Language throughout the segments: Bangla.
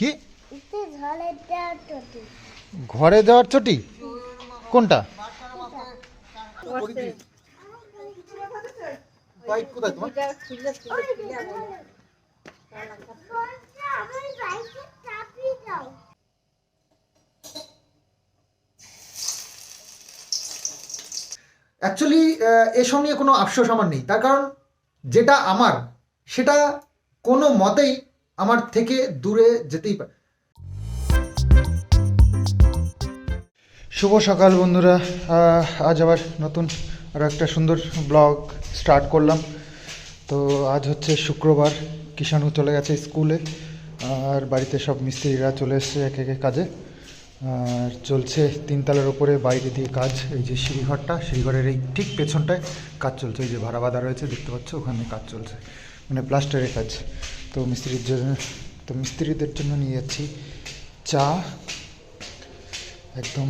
কি? ঘরে দেওয়ার ছুটি কোনটা? বাইক কোথায় তোমার? আমি বাইকে চাপিয়ে দাও অ্যাকচুয়ালি এসব নিয়ে কোনো আফসোস আমার নেই। তার কারণ যেটা আমার সেটা কোনো মতেই আমার থেকে দূরে যেতেই পারে। শুভ সকাল বন্ধুরা। আজ আবার নতুন আরও একটা সুন্দর ব্লগ স্টার্ট করলাম। তো আজ হচ্ছে শুক্রবার কিষাণু চলে গেছে স্কুলে, আর বাড়িতে সব মিস্ত্রিরা চলে এসছে এক একে কাজে। আর চলছে তিনতলার ওপরে বাইরে দিয়ে কাজ, এই যে সিঁড়িঘরটা, সিঁড়িঘরের এই ঠিক পেছনটায় কাজ চলছে, এই যে ভাড়া বাঁধা রয়েছে, দেখতে পাচ্ছ, ওখানে কাজ চলছে। মানে প্লাস্টারের কাজ। তো মিস্ত্রির জন্য, তো মিস্ত্রিদের জন্য নিয়ে যাচ্ছি চা, একদম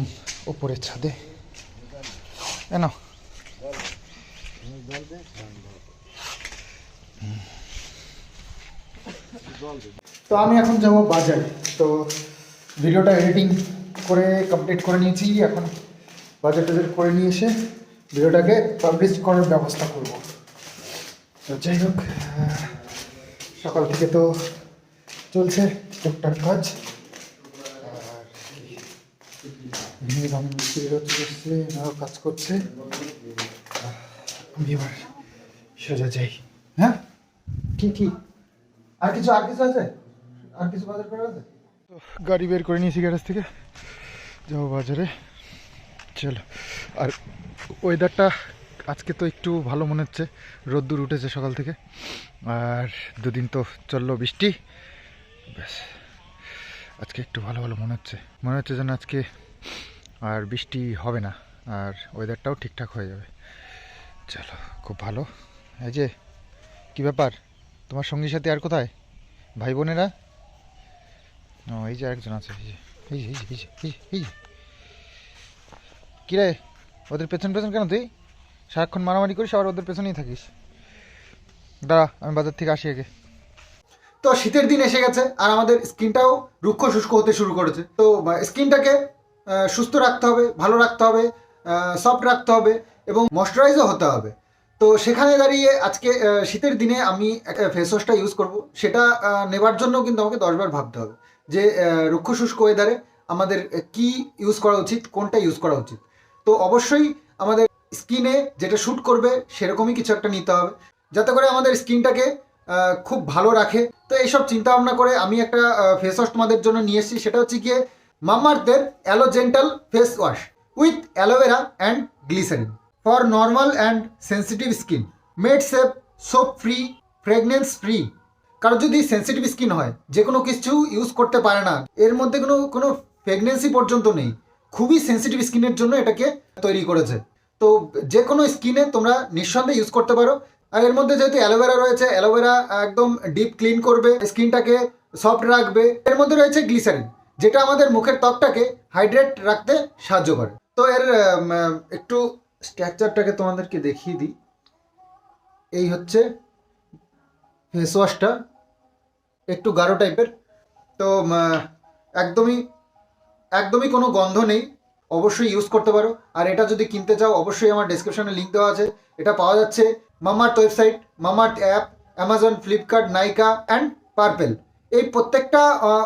ওপরের ছাদে। এন তো আমি এখন যাব বাজারে। তো ভিডিওটা এডিটিং করে কমপ্লিট করে নিয়েছি, এখন বাজার টাজার করে নিয়ে এসে ভিডিওটাকে পাবলিশ করার ব্যবস্থা করব। তো যাই হোক সকাল থেকে তো চলছে টুকটাক কাজ। মিস্ত্রিরা কাজ করছে। আমি এবার সোজা যাই। হ্যাঁ? কি কি? আর কিছু আর কিছু আছে? আর কিছু বাজার করা আছে? গাড়ি বের করে নিয়েছি গ্যারেজ থেকে। যাব বাজারে। চলো। আর ওয়েদারটা আজকে তো একটু ভালো মনে হচ্ছে, রোদ্দুর উঠেছে সকাল থেকে, আর দুদিন তো চলল বৃষ্টি, ব্যাস, আজকে একটু ভালো ভালো মনে হচ্ছে মনে হচ্ছে যেন আজকে আর বৃষ্টি হবে না, আর ওয়েদারটাও ঠিকঠাক হয়ে যাবে, চলো, খুব ভালো, এই যে, কী ব্যাপার, তোমার সঙ্গী সাথে আর কোথায়, ভাই বোনেরা? ও, এই যে একজন আছে এই যে এই যে এই যে এই যে এই যে, কী রে, ওদের পেছন পেছন কেন তুই? সারাক্ষণ মারামারি করিস আর ওদের পেছনেই থাকিস। দাঁড়া, আমি বাজার থেকে আসি আগে। তো শীতের দিন এসে গেছে, আর আমাদের স্কিনটাও রুক্ষ শুষ্ক হতে শুরু করেছে। তো স্কিনটাকে সুস্থ রাখতে হবে, ভালো রাখতে হবে সফট রাখতে হবে, এবং ময়শ্চারাইজও হতে হবে। তো সেখানে দাঁড়িয়ে আজকে শীতের দিনে আমি ফেস ওয়াশটা ইউজ করব। সেটা নেবার জন্য কিন্তু আমাকে দশবার ভাবতে হবে যে রুক্ষ শুষ্ক ওয়েদারে আমাদের কি ইউজ করা উচিত, কোনটা ইউজ করা উচিত। তো অবশ্যই আমাদের স্কিনে যেটা শ্যুট করবে, সেরকমই কিছু একটা নিতে হবে। যাতে করে আমাদের স্কিনটাকে খুব ভালো রাখে। তো এইসব ভাবনা করে আমি একটা ফেস ওয়াশ তোমাদের জন্য নিয়ে এসেছি। সেটা হচ্ছে গিয়ে মামার্থের aloe gentle face wash with aloe vera and glycerin for normal and sensitive skin made safe soap free fragrance free কারও যদি সেন্সিটিভ স্কিন হয়, যে কোনো কিছু ইউজ করতে পারে না, এর মধ্যে কোনো কোনো প্রেগনেন্সি পর্যন্ত নেই। খুবই সেন্সিটিভ স্কিনের জন্য এটাকে তৈরি করেছে। তো যে কোনো স্কিনে তোমরা নিঃসন্দেহে ইউজ করতে পারো। আর এর মধ্যে যেহেতু অ্যালোভেরা রয়েছে অ্যালোভেরা একদম ডিপ ক্লিন করবে, স্কিনটাকে সফট রাখবে। এর মধ্যে রয়েছে গ্লিসারিন যেটা আমাদের মুখের ত্বকটাকে হাইড্রেট রাখতে সাহায্য করে। তো এর একটু স্ট্রাকচারটাকে তোমাদেরকে দেখিয়ে দিই। এই হচ্ছে ফেস ওয়াশটা একটু গাঢ় টাইপের তো একদমই একদমই কোনো গন্ধ নেই। অবশ্যই ইউজ করতে পারো। আর এটা যদি কিনতে চাও, অবশ্যই আমার ডেসক্রিপশনে লিঙ্ক দেওয়া আছে। এটা পাওয়া যাচ্ছে Mamaearth website Mamaearth app Amazon Flipkart Nykaa and Purplle এই প্রত্যেকটা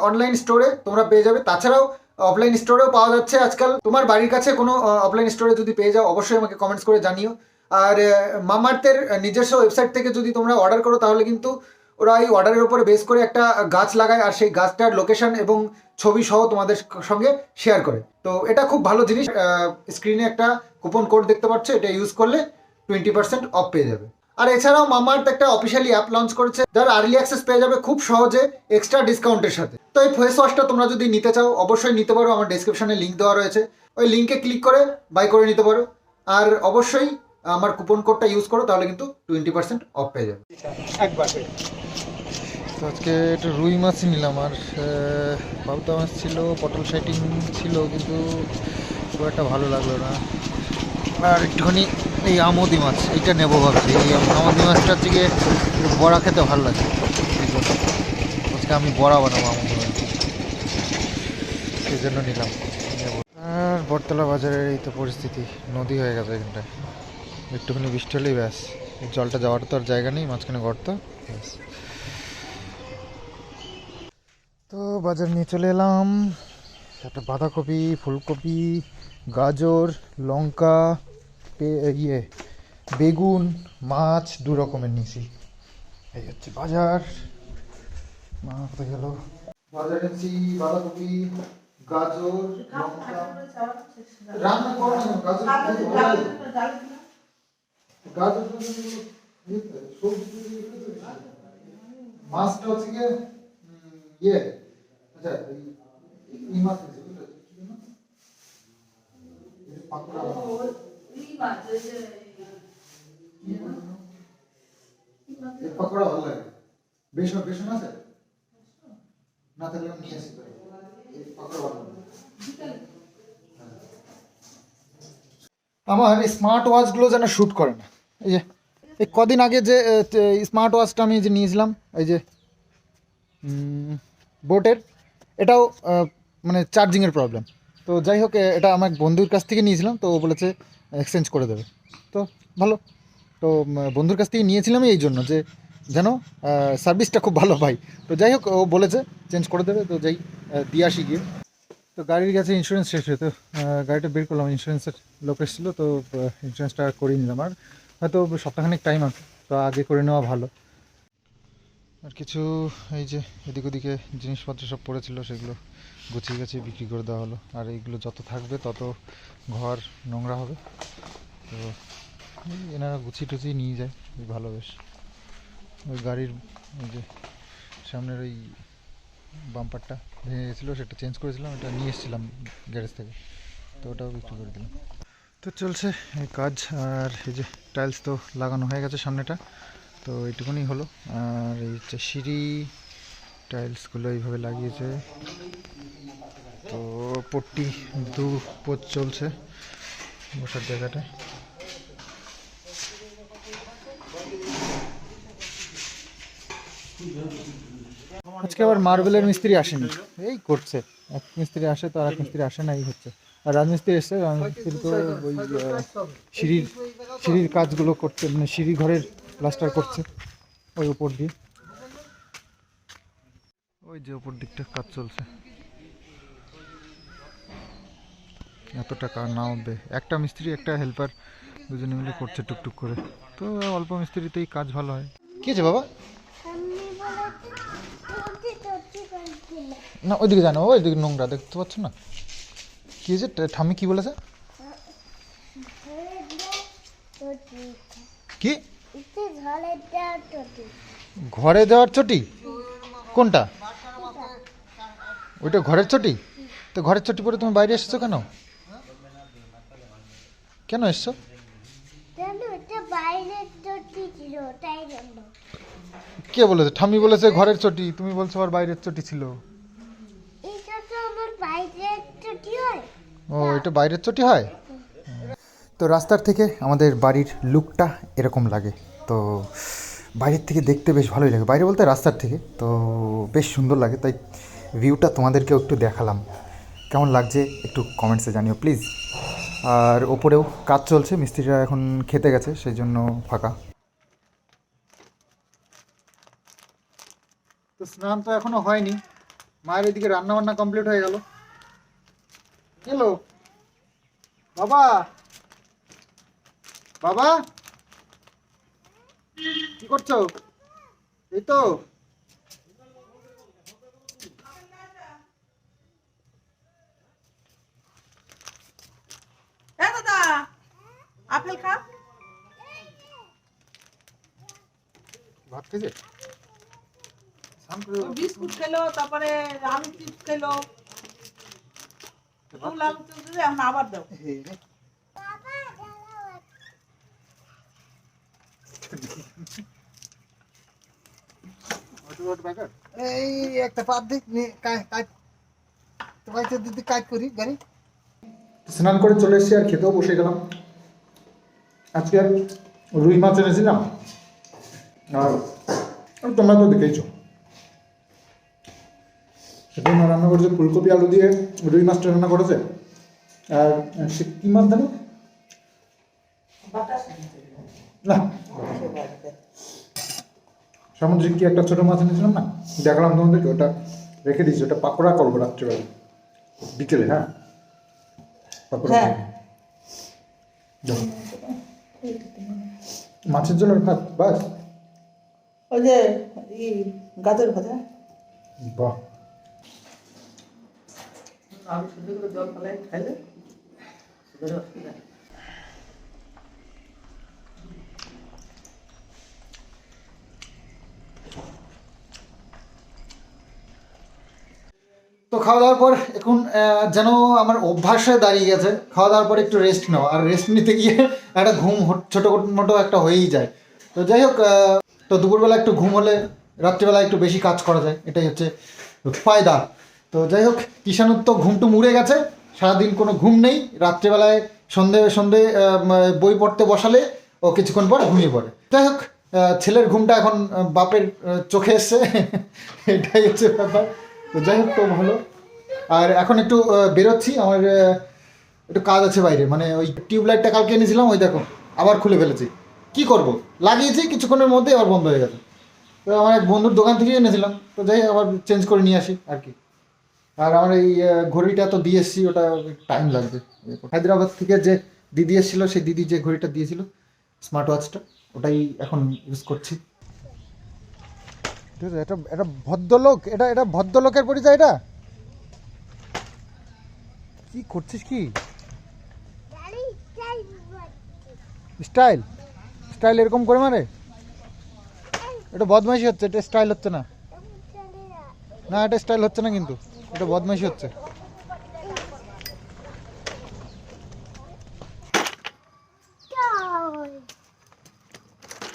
অনলাইন স্টোরে তোমরা পেয়ে যাবে। তাছাড়াও অফলাইন স্টোরেও পাওয়া যাচ্ছে আজকাল। তোমার বাড়ির কাছে কোনো অফলাইন স্টোরে যদি পেয়ে যাও, অবশ্যই আমাকে কমেন্টস করে জানিও। আর মামার্থের নিজস্ব ওয়েবসাইট থেকে যদি তোমরা অর্ডার করো, তাহলে কিন্তু ওরা এই অর্ডারের উপরে বেস করে একটা গাছ লাগায় আর সেই গাছটার লোকেশন এবং ছবি সহ তোমাদের সঙ্গে শেয়ার করে। তো এটা খুব ভালো জিনিস স্ক্রিনে একটা কুপন কোড দেখতে পাচ্ছ, এটা ইউজ করলে টোয়েন্টি পার্সেন্ট অফ পেয়ে যাবে। আর এছাড়াও মামার্থ একটা অফিসিয়ালি অ্যাপ লঞ্চ করেছে, যার আর্লি অ্যাক্সেস পেয়ে যাবে খুব সহজে এক্সট্রা ডিসকাউন্টের সাথে। তো এই ফেস ওয়াশটা তোমরা যদি নিতে চাও, অবশ্যই নিতে পারো, আমার ডেসক্রিপশনে লিঙ্ক দেওয়া রয়েছে। ওই লিঙ্কে ক্লিক করে বাই করে নিতে পারো। আর অবশ্যই আমার কুপন কোডটা ইউজ করো, তাহলে কিন্তু টোয়েন্টি পার্সেন্ট অফ পেয়ে যাবে। তো আজকে একটু রুই মাছই নিলাম আর পাবদা মাছ ছিল, পটল সাইটিং ছিল, কিন্তু খুব একটা ভালো লাগল না। আর একটুখানি এই আমদি মাছ, এইটা নেব ভাবছি। এই আম- আমদি মাছটা হচ্ছে গিয়ে বড়া খেতে ভালো লাগে। আজকে আমি বড়া বানাবো আমদি মাছ। সেই জন্য নিলাম আর বটতলা বাজারের এই তো পরিস্থিতি, নদী হয়ে গেছে এখানটায় একটুখানি বৃষ্টি হলেই ব্যাস জলটা যাওয়ার তো আর জায়গা নেই, মাঝখানে গর্ত, ব্যাস। তো বাজার নিয়ে চলে এলাম। একটা বাঁধাকপি, ফুলকপি, গাজর, লঙ্কা ইয়ে বেগুন, মাছ দু রকমের নিয়েছি। এই হচ্ছে বাজার। মা, কোথায় গেল? বাজার বাঁধাকপি, গাজর গাজর ইয়ে। মাছটা হচ্ছে গিয়ে ইয়ে পাকোড়া। এই পাকোড়া ভালো লাগে। বেসন বেসন আছে? না থাকলে আমি নিয়ে আসি। এই আমার স্মার্ট ওয়াচগুলো যেন শ্যুট করে না। এই যে এই কদিন আগে যে স্মার্ট ওয়াচটা আমি যে নিয়েছিলাম এই যে বোটের এটাও মানে চার্জিংয়ের প্রবলেম তো যাই হোক এটা আমার বন্ধুর কাছ থেকে নিয়েছিলাম, তো ও বলেছে এক্সচেঞ্জ করে দেবে। তো ভালো। তো বন্ধুর কাছ থেকে নিয়েছিলাম এই জন্য যে, যেন সার্ভিসটা খুব ভালো পাই। তো যাই হোক, ও বলেছে চেঞ্জ করে দেবে, তো যাই দিয়ে আসি গিয়ে। তো গাড়ির কাছে ইন্স্যুরেন্স শেষ হয়ে, তো গাড়িটা বের করলাম ইন্স্যুরেন্সের লোক এসেছিল, তো ইন্স্যুরেন্সটা করিয়ে নিলাম। আর হয়তো সপ্তাহখানেক টাইম আছে, তো আগে করে নেওয়া ভালো। আর কিছু, এই যে এদিক ওদিকে জিনিসপত্র সব পড়েছিল, সেগুলো গুছিয়ে গেছে বিক্রি করে দেওয়া হলো। আর এইগুলো যত থাকবে, তত ঘর নোংরা হবে। তো এনারা গুছিয়ে টুছিয়ে নিয়ে যায় ভালো বেশ। ওই গাড়ির ওই যে সামনের ওই বাম্পারটা ভেঙে গেছিল, সেটা চেঞ্জ করেছিলাম, এটা নিয়ে এসেছিলাম গ্যারেজ থেকে। তো ওটাও বিক্রি করে দিলাম। তো চলছে কাজ, আর এই যে টাইলস তো লাগানো হয়ে গেছে সামনেটা। তো এইটুকুনি হলো। আর এই হচ্ছে সিঁড়ি টাইলসগুলো এইভাবে লাগিয়েছে। তো পট্টি দু পোচ চলছে বসার জায়গাটায়। আজকে আবার মার্বেলের মিস্ত্রি আসেনি। এই করছে। এক মিস্ত্রি আসে তো আর এক মিস্ত্রি আসে না, এই হচ্ছে। আর রাজমিস্ত্রি এসছে, রাজমিস্ত্রি তো ওই সিঁড়ির সিঁড়ির কাজগুলো করছে মানে সিঁড়ি ঘরের প্লাস্টার করছে ওই উপর দিয়ে। ওই যে উপর দিকটা কাজ চলছে। এত টাকা না উঠবে একটা মিস্ত্রি একটা হেল্পার দুজনে মিলে করছে টুকটুক করে। তো অল্প মিস্ত্রিতেই কাজ ভালো হয়। কি আছে বাবা? না ওইদিকে জানো ওইদিকে নোংরা দেখতে পাচ্ছ না? কি টা- ঠাম্মি কি বলেছে? চটি কি ঘরে দেওয়ার চটি। কোনটা? ওইটা ঘরের চটি? তো ঘরের চটি পরে তুমি বাইরে এসেছ কেন? কেন এসছো? কে বলেছে? ঠাম্মি বলেছে ঘরের চটি তুমি বলছো আর বাইরের চটি ছিল। ও এটা বাইরের চটি হয়? তো রাস্তার থেকে আমাদের বাড়ির লুকটা এরকম লাগে। তো বাইরের থেকে দেখতে বেশ ভালোই লাগে। বাইরে বলতে রাস্তার থেকে, তো বেশ সুন্দর লাগে। তাই ভিউটা তোমাদেরকেও একটু দেখালাম। কেমন লাগছে একটু কমেন্টসে জানিও প্লিজ আর ওপরেও কাজ চলছে, মিস্ত্রিরা এখন খেতে গেছে, সেই জন্য ফাঁকা। তো স্নান তো এখনও হয়নি। মায়ের এদিকে রান্না বান্না কমপ্লিট হয়ে গেল। হ্যালো বাবা! বাবা! কি করছ? এই তো। দাদা আপেল খা। ভাত খেয়েছে? বিস্কুট খেলো তারপরে আলু চিপস খেলো। ফুল আলু চিপস এখন আবার দাও এই রে, বাবা দাঁড়াও এই একটা পাত দিক নিয়ে কাজ কাজ তোমায় তো দিদি কাজ করি গাড়ি। স্নান করে চলে এসেছি আর খেতেও বসে গেলাম। আজকে রুই মাছ এনেছিলাম। আর আর তোমরা তো দেখেইছো। এখন রান্না করেছে ফুলকপি আলু দিয়ে রুই মাছটা রান্না করেছে। আর সে কী মাছ জানো? না। সামুদ্রিক কি একটা ছোট মাছ এনেছিলাম না? দেখালাম তোমাদেরকে ওটা রেখে দিয়েছি ওটা পাকোড়া করব রাত্রিবেলা বিকেলে হ্যাঁ? পাকোড়া হ্যাঁ। মাছের জন্য ভাত বাস? ওই যে গাজর ভাজা। বাহ। সুন্দর করে জল ফেলাই খাইলে? তো খাওয়া দাওয়ার পর এখন যেন আমার অভ্যাস হয়ে দাঁড়িয়ে গেছে, খাওয়া দাওয়ার পর একটু রেস্ট নেওয়া। আর রেস্ট নিতে গিয়ে একটা ঘুম ছোটো মোটো একটা হয়েই যায়। তো যাই হোক তো দুপুরবেলা একটু ঘুম হলে রাত্রিবেলা একটু বেশি কাজ করা যায়। এটাই হচ্ছে ফায়দা। তো যাই হোক কিষাণুর তো ঘুমটু মুড়ে গেছে। সারাদিন কোনো ঘুম নেই। রাত্রিবেলায় সন্ধে সন্ধে বই পড়তে বসালে ও কিছুক্ষণ পর ঘুমিয়ে পড়ে। যাই হোক ছেলের ঘুমটা এখন বাপের চোখে এসছে। এটাই হচ্ছে ব্যাপার। তো যাই হোক, তো ভালো। আর এখন একটু বেরোচ্ছি। আমার একটু কাজ আছে বাইরে। মানে ওই টিউবলাইটটা কালকে এনেছিলাম, ওই দেখো, আবার খুলে ফেলেছি। কি করব? লাগিয়েছি, কিছুক্ষণের মধ্যে আবার বন্ধ হয়ে গেছে। তো আমার এক বন্ধুর দোকান থেকে এনেছিলাম। তো যাই আবার চেঞ্জ করে নিয়ে আসি, আর কি। আর আমার এই ঘড়িটা তো দিয়ে এসছি ওটা টাইম লাগবে। হায়দ্রাবাদ থেকে যে দিদি এসেছিল, সেই দিদি যে ঘড়িটা দিয়েছিল স্মার্ট ওয়াচটা ওটাই এখন ইউজ করছি। এটা এটা ভদ্রলোক, এটা এটা ভদ্রলোকের পরিচয় এটা? কি করছিস কি? স্টাইল? স্টাইল এরকম করে মারে? এটা বদমাইশি হচ্ছে, এটা স্টাইল হচ্ছে না। না, এটা স্টাইল হচ্ছে না কিন্তু, এটা বদমাইশি হচ্ছে চল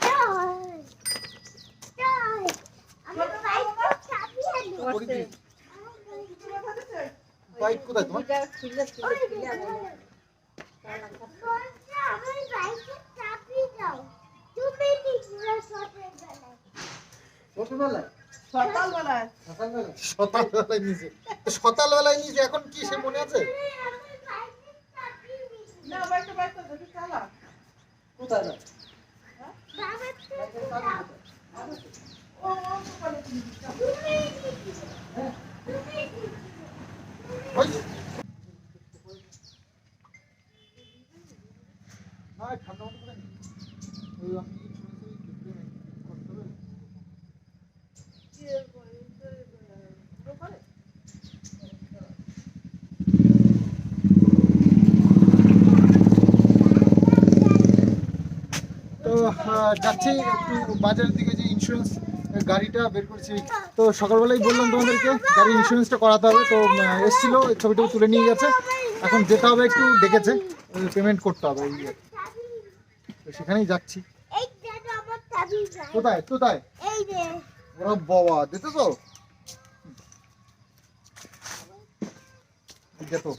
চল চল আমার বাইকটা চাবি বাইক কোথায় তোমার? বাইকে বেলায় সকালবেলায়। নিয়েছে। নিয়েছে এখন কি সে মনে আছে? বাইকে কোথায়? যাচ্ছি একটু বাজারের দিকে যে ইন্স্যুরেন্স গাড়িটা বের করেছি। তো সকালবেলায় বললাম তোমাদেরকে গাড়ির ইন্স্যুরেন্সটা করাতে হবে। তো এসছিল এই ছবিটা তুলে নিয়ে গেছে। এখন যেতে হবে একটু ডেকেছে পেমেন্ট করতে হবে এই তো সেখানেই যাচ্ছি। এই দেখো আমার চাবি দাও কোথায়? কোথায়? ওরা বাবা দিতে তো। দেখো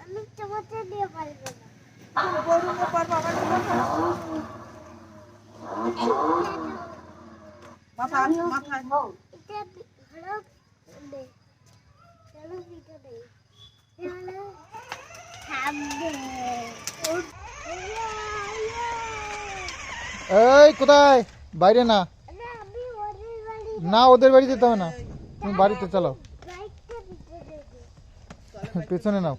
আমি তোমাকে দিয়ে পারব না গরু নিয়ে পারব আমার এই কোথায়? বাইরে না। না ওদের বাড়ি যেতে হবে না। তুমি বাড়িতে চলো পেছনে নাও।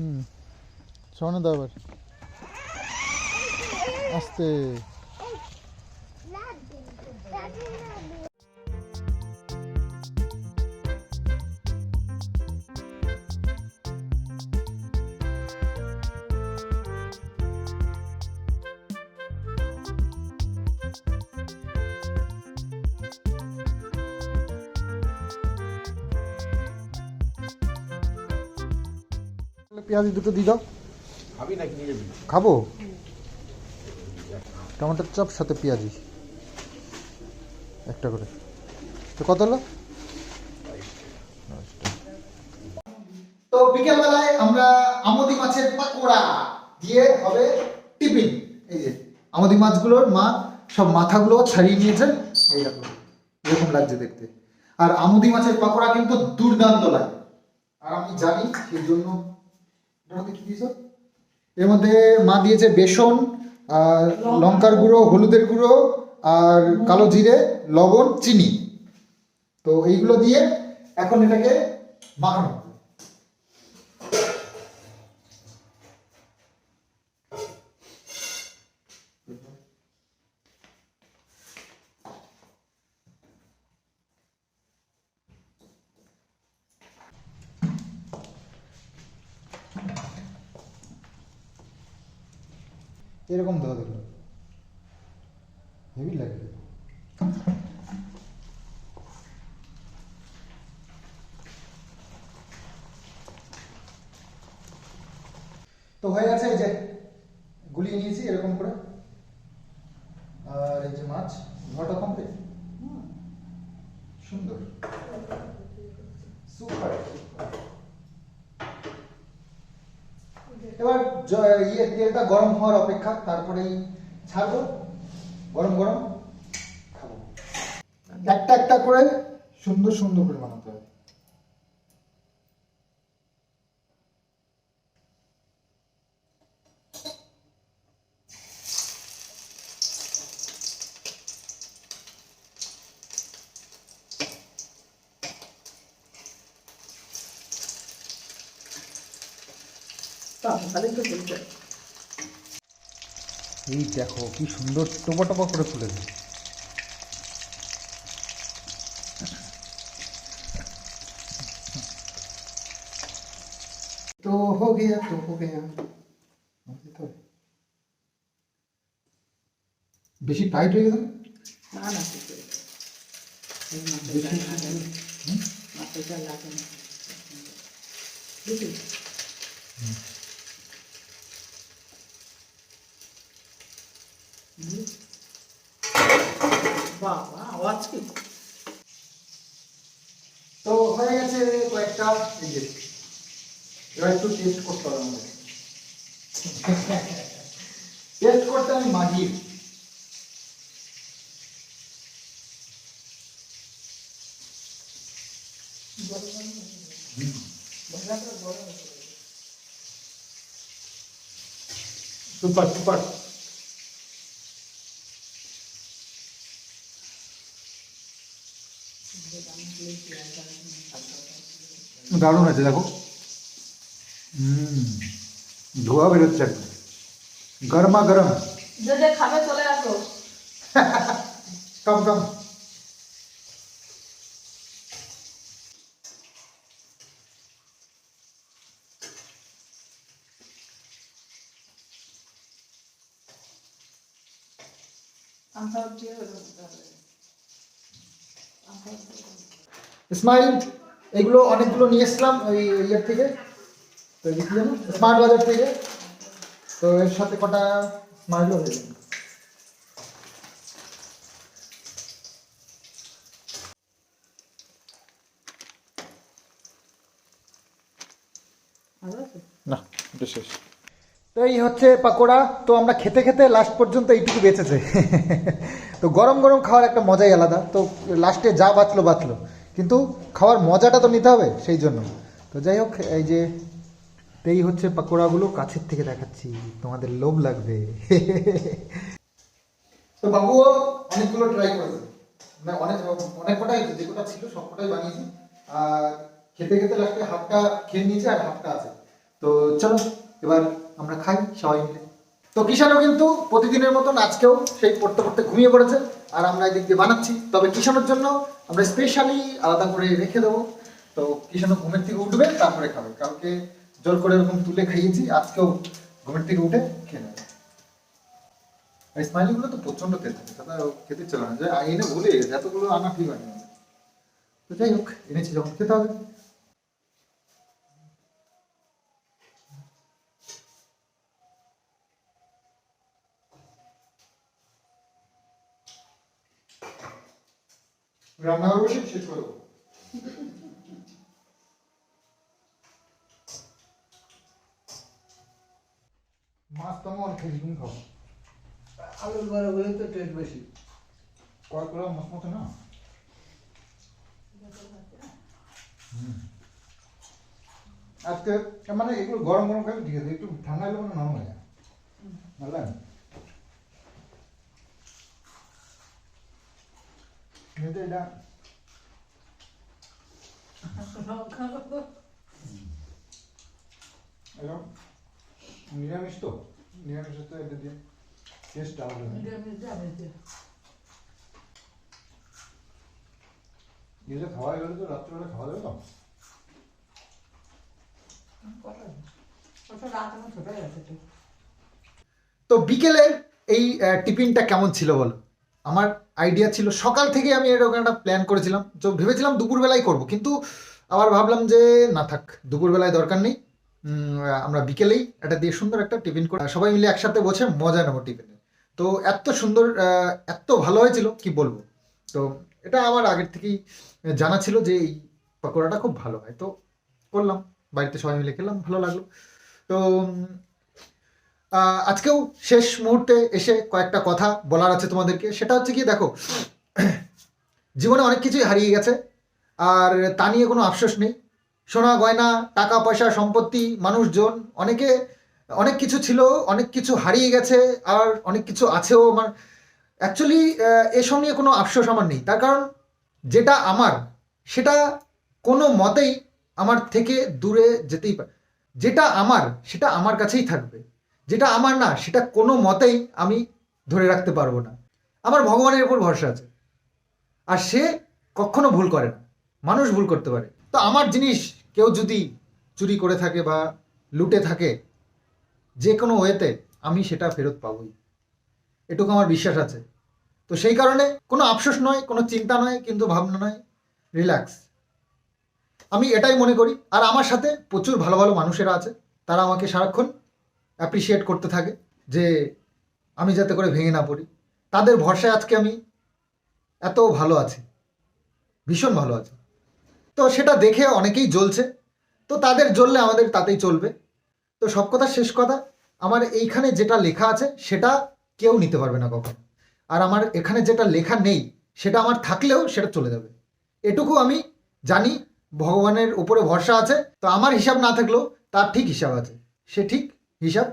হুম শোনো দাও আস্তে পেঁয়াজি দুটো দিয়ে দাও। খাব টমেটোর চপ সাথে পেঁয়াজি। একটা করে। তো কত হলো? তো বিকেলবেলায় আমরা আমদি মাছের পাকোড়া দিয়ে হবে টিফিন। এই যে আমাদের মাছগুলোর মা সব মাথাগুলো ছাড়িয়ে নিয়েছে। এই দেখো এরকম লাগছে দেখতে। আর আমুদি মাছের পাকোড়া কিন্তু দুর্দান্ত লাগে। আর আমি জানি সেই জন্য দিয়েছ? এর মধ্যে মা দিয়েছে বেসন, আর লঙ্কার গুঁড়ো, হলুদের গুঁড়ো, আর কালো জিরে, লবণ, চিনি। তো এইগুলো দিয়ে এখন এটাকে মাখানো। এরকম দেওয়া দেখল হেভি লাগে তো হয়ে গেছে এই যে গুলিয়ে নিয়েছি এরকম করে আর এই যে মাছ ধোয়াটা কমপ্লিট সুন্দর সুপার এবার জ- ইয়ে তেলটা গরম হওয়ার অপেক্ষা, তারপরেই ছাড়বো। গরম গরম, খাব। একটা একটা করে সুন্দর সুন্দর করে বানাতে হবে। তাহলে তো চলছে। এই দেখো কি সুন্দর টোপা টোপা করে ফুলেছে তো হো গিয়া তো হো গিয়া। বেশি টাইট হয়ে গেছে না? না মাছটা লাগে না মাছটা লাগে না বুঝলি হুম। বাবা আওয়াজ কি তো হয়ে গেছে কয়েকটা এই যে এবার একটু টেস্ট করতে হবে আমাদের টেস্ট করতে আমি মাহির সুপার সুপার দারুণ আছে দেখো হুম ধোয়া বেরোচ্ছে একদম গরমা গরম যে যে খাবে চলে আসো কম কম আমটা দিয়ে হবে স্মাইল এগুলো অনেকগুলো নিয়ে এসলাম ওই ইয়ের থেকে। তো স্মার্ট বাজার থেকে। তো এর সাথে কটা স্মাইলও হয়ে যাবে না এটা শেষ। তো এই হচ্ছে পাকোড়া। তো আমরা খেতে খেতে লাস্ট পর্যন্ত এইটুকু বেঁচেছে। তো গরম গরম খাওয়ার একটা মজাই আলাদা। তো লাস্টে যা বাঁচলো বাঁচলো। কিন্তু খাওয়ার মজাটা তো নিতে হবে, সেই জন্য। তো যাই হোক, এই যে, এই হচ্ছে পাকোড়াগুলো, কাছের থেকে দেখাচ্ছি, তোমাদের লোভ লাগবে। তো বাবুও অনেকগুলো ট্রাই করেছে। মানে অনেক অনেক কটাই যে কটা ছিল, সব কটাই বানিয়েছি। আর খেতে খেতে লাস্টে হাফটা খেয়ে নিয়েছে আর হাফটা আছে। তো চলো, এবার আমরা খাই, সবাই মিলে। তো কিষানও কিন্তু প্রতিদিনের মতন আজকেও সেই পড়তে পড়তে ঘুমিয়ে পড়েছে, আর আমরা এদিক দিয়ে বানাচ্ছি। তবে কিষানোর জন্য আমরা স্পেশালি আলাদা করে রেখে দেবো। তো কিষানও ঘুমের থেকে উঠবে, তারপরে খাবে। কালকে জল করে এরকম তুলে খাইয়েছি, আজকেও ঘুমের থেকে উঠে খেয়ে নেবে। এই স্মাইলিগুলো তো প্রচণ্ড তেল থাকে দাদা খেতে চলে না। যে এনে ভুলে এতগুলো আনা ঠিক হয়নি। তো যাই হোক, এনেছি যখন, খেতে হবে। রান্না করব শেষ করে দেবো মাছ তেমন খেয়ে কিছুদিন খাব আলুর বড়া বলে তো টেস্ট বেশি কয় করে মত মতো না হুম। আজকে মানে এগুলো গরম গরম খাবে ঠিক আছে একটু ঠান্ডা হলে মানে নরম হয়ে যায় বুঝলেন কিন্তু এটা এরকম নিরামিষ তো নিরামিষ তো এটা দিয়ে টেস্ট আলাদা এগুলো খাওয়া গেলে তো রাত্রিবেলা খাওয়া যাবে তো তো বিকেলের এই আহ, টিফিনটা কেমন ছিল বলো? আমার আইডিয়া ছিল, সকাল থেকে আমি এরকম একটা প্ল্যান করেছিলাম। তো ভেবেছিলাম দুপুরবেলায় করব, কিন্তু আবার ভাবলাম যে, না থাক, দুপুরবেলায় দরকার নেই। আমরা বিকেলেই এটা দিয়ে সুন্দর একটা টিফিন করে, সবাই মিলে একসাথে বসে মজা নেব টিফিনে তো এত সুন্দর এত ভালো হয়েছিল, কি বলব? তো এটা আমার আগের থেকেই জানা ছিল যে, এই পকোড়াটা খুব ভালো হয়। তো করলাম, বাড়িতে সবাই মিলে খেলাম, ভালো লাগল। তো আজকেও শেষ মুহূর্তে এসে কয়েকটা কথা বলার আছে তোমাদেরকে। সেটা হচ্ছে কি, দেখো, জীবনে অনেক কিছুই হারিয়ে গেছে, আর তা নিয়ে কোনো আফসোস নেই। সোনা, গয়না, টাকা, পয়সা, সম্পত্তি, মানুষজন, অনেকে, অনেক কিছু ছিল, অনেক কিছু হারিয়ে গেছে, আর অনেক কিছু আছেও আমার। অ্যাকচুয়ালি এসব নিয়ে কোনো আফসোস আমার নেই। তার কারণ, যেটা আমার, সেটা কোনো মতেই আমার থেকে দূরে যেতেই পারে। যেটা আমার, সেটা আমার কাছেই থাকবে। যেটা আমার না, সেটা কোনো মতেই আমি ধরে রাখতে পারব না। আমার ভগবানের উপর ভরসা আছে। আর সে কখনো ভুল করে না। মানুষ ভুল করতে পারে। তো আমার জিনিস কেউ যদি চুরি করে থাকে বা লুটে থাকে, যে কোনো ওয়েতে আমি সেটা ফেরত পাবই। এটুকু আমার বিশ্বাস আছে। তো সেই কারণে কোনো আফসোস নয়, কোনো চিন্তা নয়, কিন্তু ভাবনা নয় রিল্যাক্স আমি এটাই মনে করি। আর আমার সাথে প্রচুর ভালো ভালো মানুষেরা আছে। তারা আমাকে সারাক্ষণ অ্যাপ্রিসিয়েট করতে থাকে যে আমি যাতে করে ভেঙে না পড়ি। তাদের ভরসায় আজকে আমি এত ভালো আছি, ভীষণ ভালো আছি। তো সেটা দেখে অনেকেই জ্বলছে। তো তাদের জ্বললে আমাদের তাতেই চলবে। তো সব কথা শেষ কথা, আমার এইখানে যেটা লেখা আছে সেটা কেউ নিতে পারবে না কখনো। আর আমার এখানে যেটা লেখা নেই, সেটা আমার থাকলেও সেটা চলে যাবে। এটুকু আমি জানি, ভগবানের উপরে ভরসা আছে। তো আমার হিসাব না থাকলেও তার ঠিক হিসাব আছে। সে ঠিক হিসাব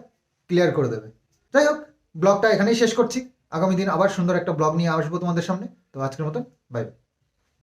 ক্লিয়ার করে দেবে। যাই হোক ব্লগটা এখানেই শেষ করছি। আগামী দিন আবার সুন্দর একটা ব্লগ নিয়ে আসব তোমাদের সামনে। তো আজকের মতন বাই বাই